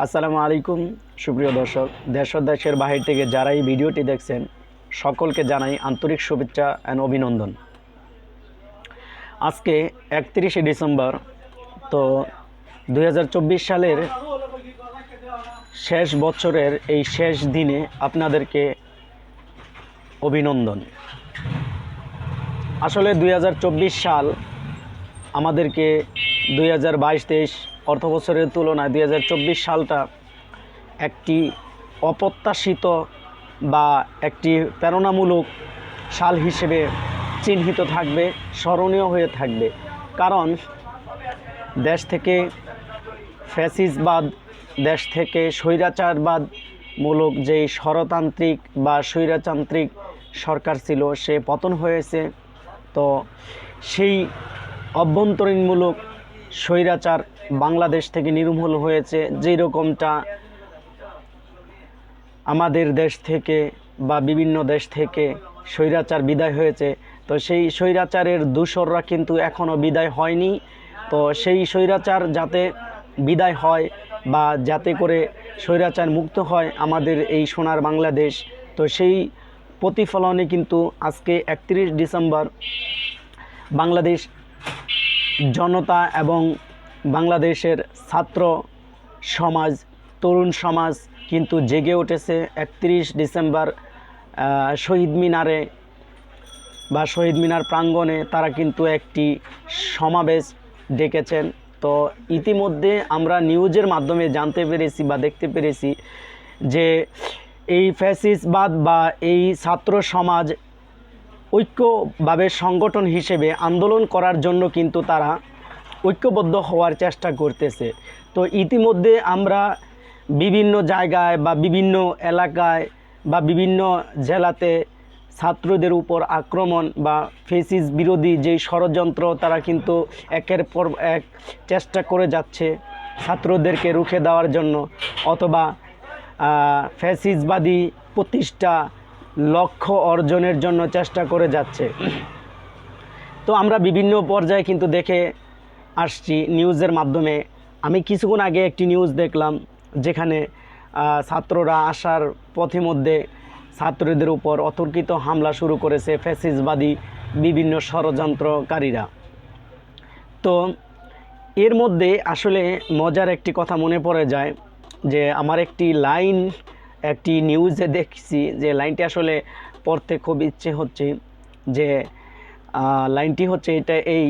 আসসালামু আলাইকুম, সুপ্রিয় দর্শক। দেশ দেশের বাহির থেকে যারা এই ভিডিওটি দেখছেন, সকলকে জানাই আন্তরিক শুভেচ্ছা অ্যান্ড অভিনন্দন। আজকে একত্রিশে ডিসেম্বর, তো দুই হাজার চব্বিশ সালের শেষ বছরের এই শেষ দিনে আপনাদেরকে অভিনন্দন। আসলে দুই হাজার চব্বিশ সাল আমাদেরকে দুই হাজার বাইশ অর্থ বছরের তুলনায় দুই হাজার চব্বিশ সালটা একটি অপ্রত্যাশিত বা একটি প্রেরণামূলক সাল হিসেবে চিহ্নিত থাকবে, স্মরণীয় হয়ে থাকবে। কারণ দেশ থেকে ফ্যাসিসবাদ, দেশ থেকে স্বৈরাচারবাদ মূলক যেই স্বরতান্ত্রিক বা স্বৈরাতান্ত্রিক সরকার ছিল, সে পতন হয়েছে। তো সেই অভ্যন্তরীণমূলক স্বৈরাচার বাংলাদেশ থেকে নির্মূল হয়েছে, যেই রকমটা আমাদের দেশ থেকে বা বিভিন্ন দেশ থেকে স্বৈরাচার বিদায় হয়েছে, তো সেই স্বৈরাচারের দূষররা কিন্তু এখনও বিদায় হয়নি। তো সেই স্বৈরাচার যাতে বিদায় হয় বা যাতে করে স্বৈরাচার মুক্ত হয় আমাদের এই সোনার বাংলাদেশ, তো সেই প্রতিফলনে কিন্তু আজকে একত্রিশ ডিসেম্বর বাংলাদেশ জনতা এবং বাংলাদেশের ছাত্র সমাজ, তরুণ সমাজ কিন্তু জেগে উঠেছে একত্রিশ ডিসেম্বর শহীদ মিনারে বা শহীদ মিনার প্রাঙ্গণে তারা কিন্তু একটি সমাবেশ ডেকেছেন। তো ইতিমধ্যে আমরা নিউজের মাধ্যমে জানতে পেরেছি বা দেখতে পেরেছি যে এই ফ্যাসিসবাদ বা এই ছাত্র সমাজ ঐক্যভাবে সংগঠন হিসেবে আন্দোলন করার জন্য কিন্তু তারা ঐক্যবদ্ধ হওয়ার চেষ্টা করতেছে। তো ইতিমধ্যে আমরা বিভিন্ন জায়গায় বা বিভিন্ন এলাকায় বা বিভিন্ন জেলাতে ছাত্রদের উপর আক্রমণ বা ফেসিস বিরোধী যেই ষড়যন্ত্র তারা কিন্তু একের পর এক চেষ্টা করে যাচ্ছে ছাত্রদেরকে রুখে দেওয়ার জন্য। অথবা ফ্যাসিসবাদী প্রতিষ্ঠা লক্ষ্য অর্জনের জন্য চেষ্টা করে যাচ্ছে। তো আমরা বিভিন্ন পর্যায়ে কিন্তু দেখে আসছি নিউজের মাধ্যমে। আমি কিছুক্ষণ আগে একটি নিউজ দেখলাম যেখানে ছাত্ররা আসার পথে মধ্যে ছাত্রদের উপর অতর্কিত হামলা শুরু করেছে ফ্যাসিসবাদী বিভিন্ন ষড়যন্ত্রকারীরা। তো এর মধ্যে আসলে মজার একটি কথা মনে পড়ে যায় যে, আমার একটি লাইন একটি নিউজে দেখছি যে লাইনটি আসলে পড়তে খুব ইচ্ছে হচ্ছে যে লাইনটি হচ্ছে এটা এই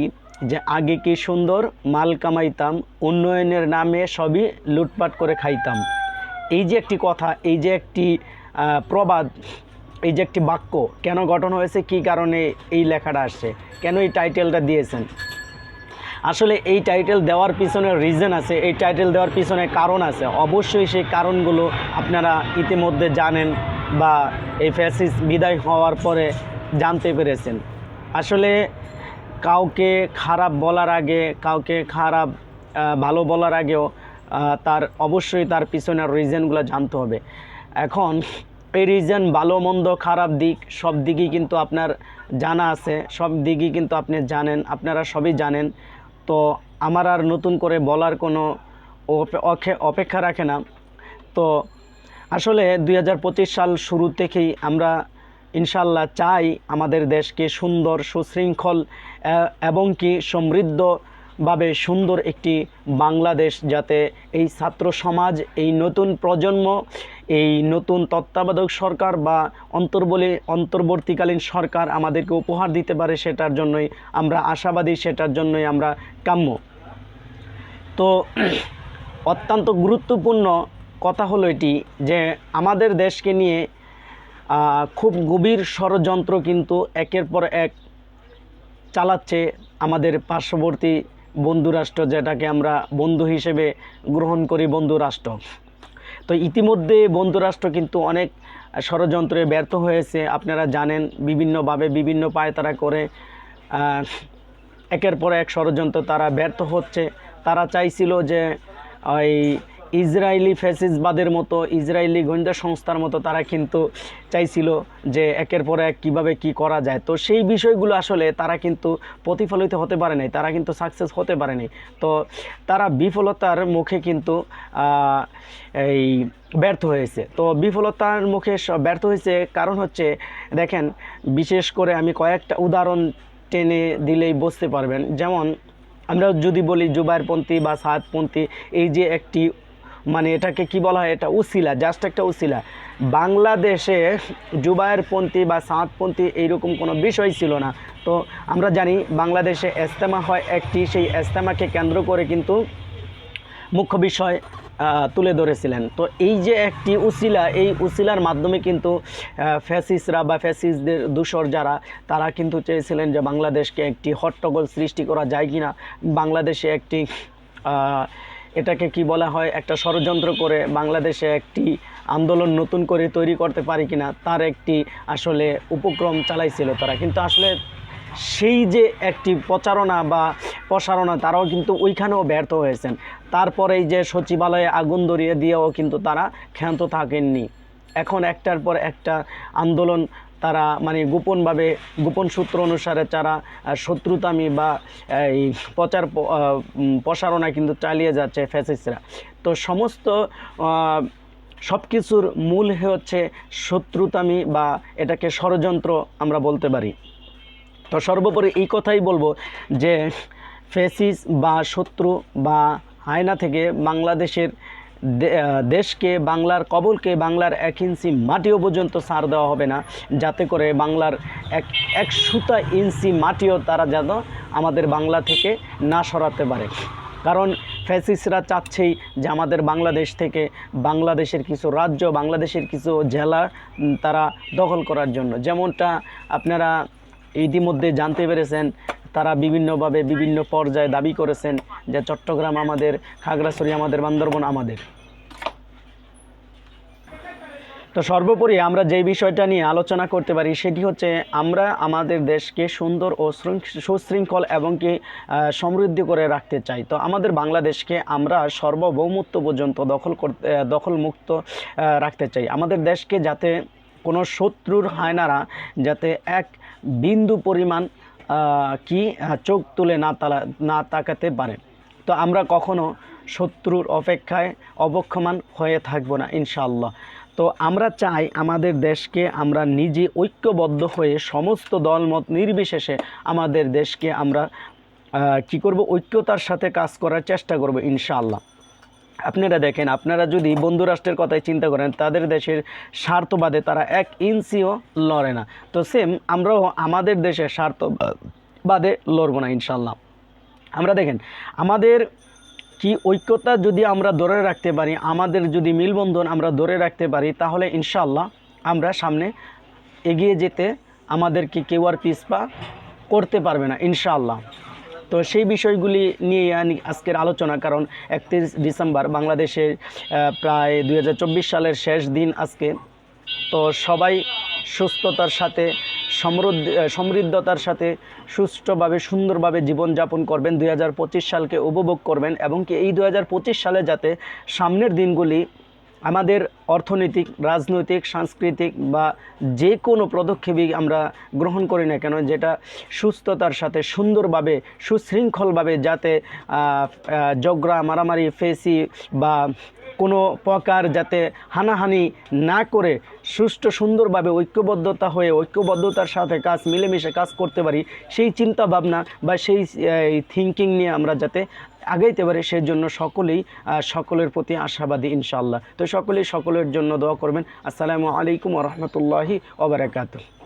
যে, আগে কি সুন্দর মাল কামাইতাম, উন্নয়নের নামে সবই লুটপাট করে খাইতাম। এই যে একটি কথা, এই যে একটি প্রবাদ, এই যে একটি বাক্য, কেন গঠন হয়েছে, কি কারণে এই লেখাটা আসছে? কেন এই টাইটেলটা দিয়েছেন? আসলে এই টাইটেল দেওয়ার পিছনে রিজন আছে, এই টাইটেল দেওয়ার পিছনে কারণ আছে। অবশ্যই সেই কারণগুলো আপনারা ইতিমধ্যে জানেন বা এই ফ্যাসিস বিদায় হওয়ার পরে জানতে পেরেছেন। আসলে কাউকে খারাপ বলার আগে, কাউকে খারাপ ভালো বলার আগেও তার অবশ্যই তার পিছনের রিজনগুলো জানতে হবে। এখন এই রিজন ভালো, মন্দ, খারাপ দিক সব দিকই কিন্তু আপনার জানা আছে, সব দিকই কিন্তু আপনি জানেন, আপনারা সবই জানেন। তো আমার আর নতুন করে বলার কোনো অপেক্ষা রাখে না। তো আসলে দু হাজার পঁচিশ সাল শুরু থেকেই আমরা ইনশাল্লাহ চাই আমাদের দেশকে সুন্দর, সুশৃঙ্খল এবং কি সমৃদ্ধভাবে সুন্দর একটি বাংলাদেশ যাতে এই ছাত্র সমাজ, এই নতুন প্রজন্ম, এই নতুন তত্ত্বাবধায়ক সরকার বা অন্তর্বলী, অন্তর্বর্তীকালীন সরকার আমাদেরকে উপহার দিতে পারে সেটার জন্যই আমরা আশাবাদী, সেটার জন্যই আমরা কাম্য। তো অত্যন্ত গুরুত্বপূর্ণ কথা হলো এটি যে আমাদের দেশকে নিয়ে খুব গভীর ষড়যন্ত্র কিন্তু একের পর এক চালাচ্ছে আমাদের পার্শ্ববর্তী বন্ধু রাষ্ট্র যেটাকে আমরা বন্ধু হিসেবে গ্রহণ করি বন্ধুরাষ্ট্র তো ইতিমধ্যে বন্ধুরাষ্ট্র কিন্তু অনেক ষড়যন্ত্রে ব্যর্থ হয়েছে। আপনারা জানেন, বিভিন্নভাবে বিভিন্ন পায়তারা করে একের পর এক ষড়যন্ত্র তারা ব্যর্থ হচ্ছে। তারা চাইছিল যে ওই ইসরায়েলি ফ্যাসিসবাদের মতো, ইসরায়েলি গোয়েন্দা সংস্থার মতো তারা কিন্তু চাইছিল যে একের পর এক কীভাবে কি করা যায়। তো সেই বিষয়গুলো আসলে তারা কিন্তু প্রতিফলিত হতে পারে নাই, তারা কিন্তু সাকসেস হতে পারেনি তো তারা বিফলতার মুখে কিন্তু এই ব্যর্থ হয়েছে। তো বিফলতার মুখে ব্যর্থ হয়েছে কারণ হচ্ছে, দেখেন, বিশেষ করে আমি কয়েকটা উদাহরণ টেনে দিলেই বুঝতে পারবেন। যেমন, আমরা যদি বলি জুবাইরপন্থী বা সাদপন্থী, এই যে একটি মানে এটাকে কি বলা হয়? এটা উসিলা জাস্ট একটা উসিলা। বাংলাদেশে জুবায়েরপন্থী বা সাঁতপন্থী এইরকম কোনো বিষয় ছিল না। তো আমরা জানি বাংলাদেশে এস্তেমা হয় একটি, সেই এস্তেমাকে কেন্দ্র করে কিন্তু মুখ্য বিষয় তুলে ধরেছিলেন। তো এই যে একটি উসিলা, এই উসিলার মাধ্যমে কিন্তু ফ্যাসিসরা বা ফ্যাসিসদের দূষর যারা, তারা কিন্তু চেয়েছিলেন যে বাংলাদেশকে একটি হট্টগোল সৃষ্টি করা যায় কি না বাংলাদেশে একটি এটাকে কি বলা হয় একটা ষড়যন্ত্র করে বাংলাদেশে একটি আন্দোলন নতুন করে তৈরি করতে পারি কিনা, তার একটি আসলে উপক্রম চালাইছিল তারা। কিন্তু আসলে সেই যে একটি প্রচারণা বা প্রসারণা, তারাও কিন্তু ওইখানেও ব্যর্থ হয়েছেন। তারপরে এই যে সচিবালয়ে আগুন ধরিয়ে দিয়েও কিন্তু তারা ক্ষান্ত থাকেননি। এখন একটার পর একটা আন্দোলন তারা মানে গোপনভাবে, গোপন সূত্র অনুসারে তারা শত্রুতামি বা এই প্রচার প্রসারণা কিন্তু চালিয়ে যাচ্ছে ফ্যাসিস্টরা তো সমস্ত সব কিছুর মূল হচ্ছে শত্রুতামি বা এটাকে ষড়যন্ত্র আমরা বলতে পারি। তো সর্বোপরি এই কথাই বলব যে ফেসিস বা শত্রু বা হায়না থেকে বাংলাদেশের দেশকে, বাংলার কবলকে, বাংলার এক ইঞ্চি মাটিও পর্যন্ত সার দেওয়া হবে না। যাতে করে বাংলার এক এক সুতা ইঞ্চি মাটিও তারা যেন আমাদের বাংলা থেকে না সরাতে পারে। কারণ ফ্যাসিসরা চাচ্ছেই যে আমাদের বাংলাদেশ থেকে বাংলাদেশের কিছু রাজ্য, বাংলাদেশের কিছু জেলা তারা দখল করার জন্য। যেমনটা আপনারা ইতিমধ্যে জানতে পেরেছেন তারা বিভিন্নভাবে বিভিন্ন পর্যায়ে দাবি করেছেন যে চট্টগ্রাম আমাদের, খাগড়াছড়ি আমাদের, বান্দরবন আমাদের। তো সর্বোপরি আমরা যেই বিষয়টা নিয়ে আলোচনা করতে পারি সেটি হচ্ছে আমরা আমাদের দেশকে সুন্দর ও সুশৃঙ্খল এবং কি সমৃদ্ধ করে রাখতে চাই। তো আমাদের বাংলাদেশকে আমরা সর্বভৌমত্ব পর্যন্ত দখল করতে দখলমুক্ত রাখতে চাই। আমাদের দেশকে যাতে কোনো শত্রুর হায়নারা যাতে এক বিন্দু পরিমাণ কি? চোখ তুলে না তালা, না তাকাতে পারে তো আমরা কখনো শত্রুর অপেক্ষায় অবক্ষমান হয়ে থাকব না, ইনশাআল্লাহ। তো আমরা চাই আমাদের দেশকে আমরা নিজে ঐক্যবদ্ধ হয়ে সমস্ত দলমত নির্বিশেষে আমাদের দেশকে আমরা কি করব? ঐক্যতার সাথে কাজ করার চেষ্টা করব, ইনশাআল্লাহ। আপনারা দেখেন, আপনারা যদি বন্ধু রাষ্ট্রের কথাই চিন্তা করেন, তাদের দেশের স্বার্থবাদে তারা এক ইঞ্চিও লড়ে না। তো সেম আমরাও আমাদের দেশের স্বার্থ বাদে লড়বো না ইনশাল্লাহ আমরা দেখেন, আমাদের কি ঐক্যতা যদি আমরা ধরে রাখতে পারি, আমাদের যদি মিলবন্ধন আমরা ধরে রাখতে পারি, তাহলে ইনশাল্লাহ আমরা সামনে এগিয়ে যেতে আমাদেরকে কেউ আর পিছপা করতে পারবে না, ইনশাআল্লাহ। তো সেই বিষয়গুলি নিয়ে আনি আজকের আলোচনা, কারণ একত্রিশ ডিসেম্বর বাংলাদেশের প্রায় দু হাজার চব্বিশ সালের শেষ দিন আজকে। তো সবাই সুস্থতার সাথে, সমৃদ্ধ সমৃদ্ধতার সাথে সুষ্ঠুভাবে, সুন্দরভাবে জীবনযাপন করবেন। দু হাজার পঁচিশ সালকে উপভোগ করবেন এবং কি এই দু হাজার পঁচিশ সালে যাতে সামনের দিনগুলি আমাদের অর্থনৈতিক রাজনৈতিক সাংস্কৃতিক বা যে কোনো পদক্ষেপই আমরা গ্রহণ করি না কেন যেটা সুস্থতার সাথে সুন্দরভাবে সুশৃঙ্খলভাবে যাতে আহ, মারামারি ফেসি বা কোনো প্রকার যাতে হানাহানি না করে সুষ্ঠু সুন্দরভাবে ঐক্যবদ্ধতা হয়ে ঐক্যবদ্ধতার সাথে কাজ মিলেমিশে কাজ করতে পারি সেই চিন্তা ভাবনা বা সেই থিঙ্কিং নিয়ে আমরা যাতে আগাইতে পারে সেই জন্য সকলেই সকলের প্রতি আশাবাদী ইনশাআল্লাহ। তো সকলেই সকলের জন্য দোয়া করবেন। আসসালামু আলাইকুম রহমতুল্লাহি ওবরাকাতু